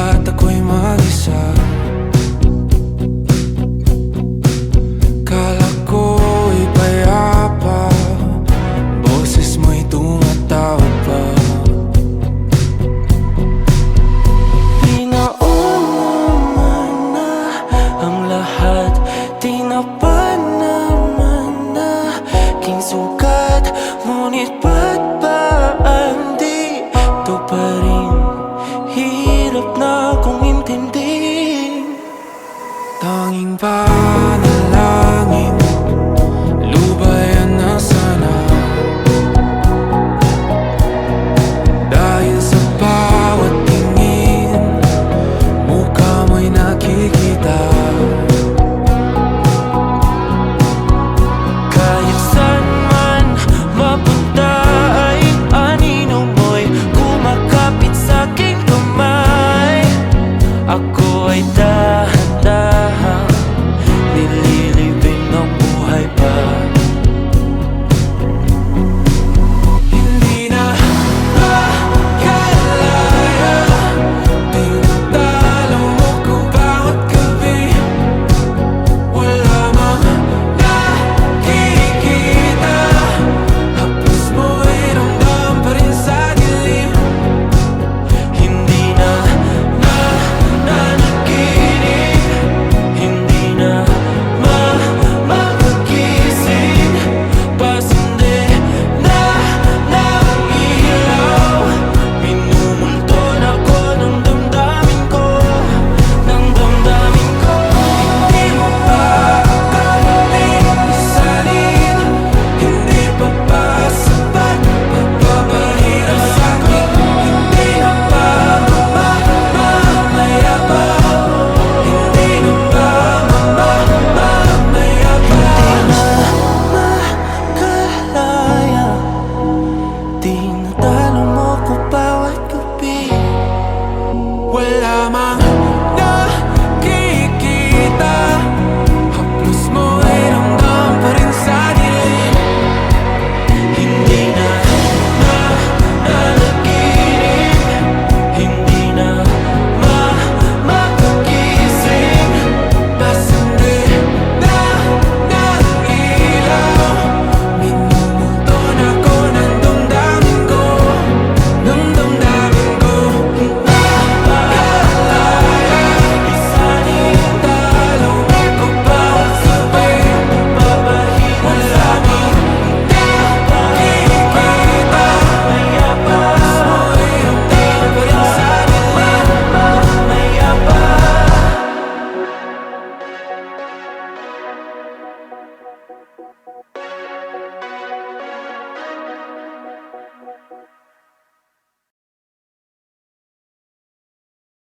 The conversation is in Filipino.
at ako'y mag-isa. Kala ko'y payapa Boses mo'y tumatawag pa. Di na naman na ang lahat Di na pa naman na king sukat Ngunit pa matinding Tanging panahin